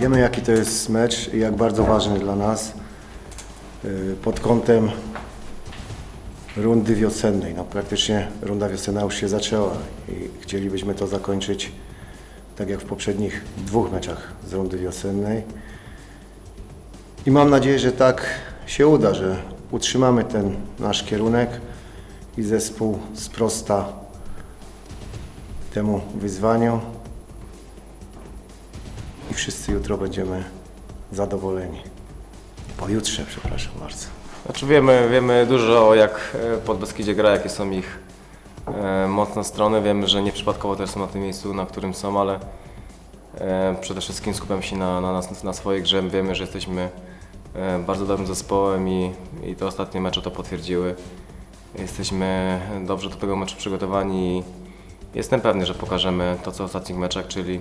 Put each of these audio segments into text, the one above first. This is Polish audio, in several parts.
Wiemy jaki to jest mecz i jak bardzo ważny dla nas yy, pod kątem rundy wiosennej. No, praktycznie runda wiosenna już się zaczęła i chcielibyśmy to zakończyć tak jak w poprzednich dwóch meczach z rundy wiosennej. I mam nadzieję, że tak się uda, że utrzymamy ten nasz kierunek i zespół sprosta temu wyzwaniu wszyscy jutro będziemy zadowoleni. Pojutrze, przepraszam bardzo. Znaczy wiemy, wiemy dużo jak e, pod Beskidzie gra, jakie są ich e, mocne strony. Wiemy, że nieprzypadkowo też są na tym miejscu, na którym są, ale e, przede wszystkim skupiam się na, na, na swojej grze. Wiemy, że jesteśmy e, bardzo dobrym zespołem i, i te ostatnie mecze to potwierdziły. Jesteśmy dobrze do tego meczu przygotowani i jestem pewny, że pokażemy to co w ostatnich meczach, czyli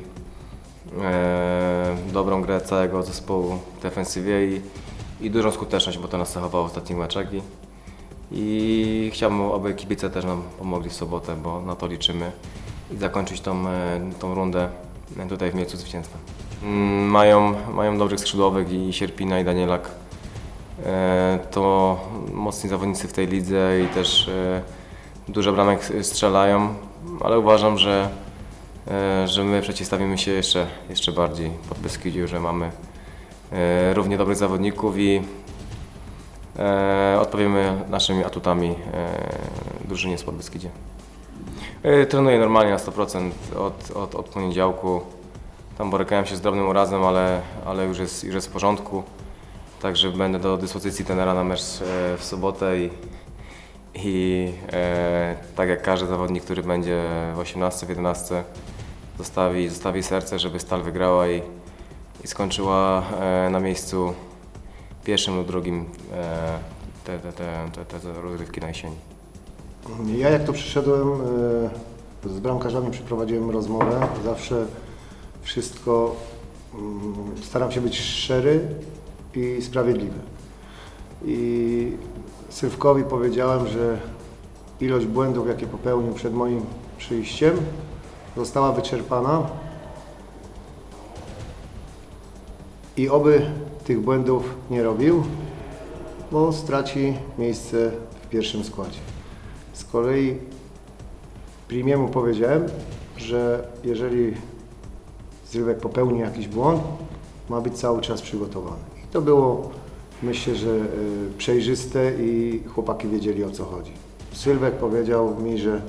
dobrą grę całego zespołu w defensywie i, i dużą skuteczność, bo to nas cechowało w ostatnich meczach i, i chciałbym, aby kibice też nam pomogli w sobotę, bo na to liczymy i zakończyć tą, e, tą rundę tutaj w miejscu zwycięstwa. Mm, Mają, mają dobrych skrzydłowych i Sierpina i Danielak. E, To mocni zawodnicy w tej lidze i też e, dużo bramek strzelają, ale uważam, że, e, że my przeciwstawimy się jeszcze, jeszcze bardziej pod Beskidziu, że mamy e, równie dobrych zawodników i e, odpowiemy naszymi atutami e, drużynie z Podbeskidzie. E, Trenuję normalnie na 100% od, od, od poniedziałku. Tam borykałem się z drobnym urazem, ale, ale już, jest, już jest w porządku. Także będę do dyspozycji tenera na mecz e, w sobotę i, i e, tak jak każdy zawodnik, który będzie w 18, w 11 zostawi, zostawi serce, żeby Stal wygrała i, i skończyła e, na miejscu pierwszym lub drugim e, te, te, te, te, te rozgrywki na jesieni. Ja jak to przyszedłem, e, z bramkarzami przeprowadziłem rozmowę. Zawsze wszystko mm, staram się być szczery i sprawiedliwy. I Sylwkowi powiedziałem, że ilość błędów, jakie popełnił przed moim przyjściem, została wyczerpana. I oby tych błędów nie robił, bo straci miejsce w pierwszym składzie. Z kolei Primiemu powiedziałem, że jeżeli Zrywek popełni jakiś błąd, ma być cały czas przygotowany. I to było, myślę, że y, przejrzyste i chłopaki wiedzieli o co chodzi. Sylwek powiedział mi, że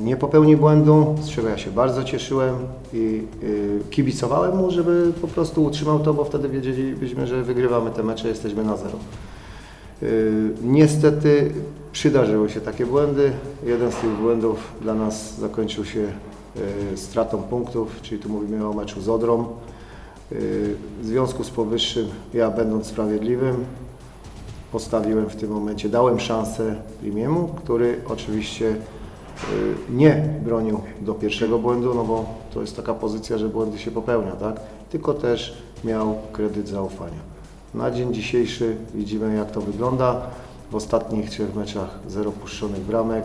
nie popełni błędu, z czego ja się bardzo cieszyłem i y, kibicowałem mu, żeby po prostu utrzymał to, bo wtedy wiedzielibyśmy, że wygrywamy te mecze, jesteśmy na zero. Yy, Niestety przydarzyły się takie błędy. Jeden z tych błędów dla nas zakończył się stratą punktów, czyli tu mówimy o meczu z Odrą. W związku z powyższym, ja będąc sprawiedliwym, postawiłem w tym momencie, dałem szansę Primiemu, który oczywiście nie bronił do pierwszego błędu, no bo to jest taka pozycja, że błędy się popełnia, tak? Tylko też miał kredyt zaufania. Na dzień dzisiejszy widzimy jak to wygląda. W ostatnich trzech meczach zero puszczonych bramek.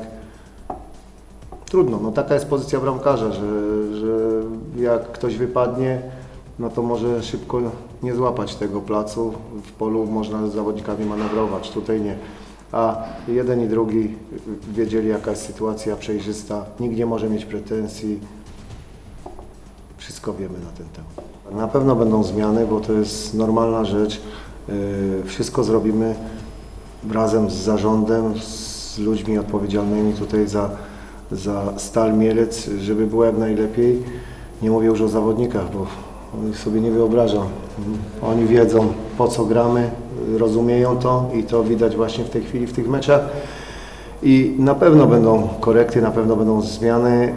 Trudno, no taka jest pozycja bramkarza, że, że jak ktoś wypadnie, no to może szybko nie złapać tego placu. W polu można z zawodnikami manewrować, tutaj nie. A jeden i drugi wiedzieli jaka jest sytuacja przejrzysta, nikt nie może mieć pretensji. Wszystko wiemy na ten temat. Na pewno będą zmiany, bo to jest normalna rzecz. Yy, Wszystko zrobimy razem z zarządem, z ludźmi odpowiedzialnymi tutaj za, za Stal Mielec, żeby było jak najlepiej. Nie mówię już o zawodnikach, bo oni sobie nie wyobrażam. Oni wiedzą po co gramy, rozumieją to i to widać właśnie w tej chwili w tych meczach. I na pewno będą korekty, na pewno będą zmiany.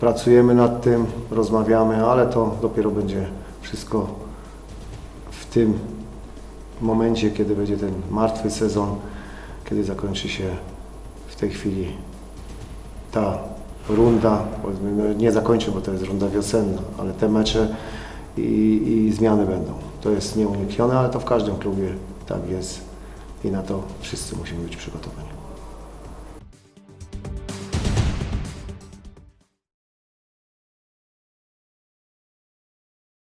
Pracujemy nad tym, rozmawiamy, ale to dopiero będzie wszystko w tym momencie, kiedy będzie ten martwy sezon, kiedy zakończy się w tej chwili ta runda, powiedzmy, no nie zakończy, bo to jest runda wiosenna, ale te mecze i, i zmiany będą. To jest nieuniknione, ale to w każdym klubie tak jest i na to wszyscy musimy być przygotowani.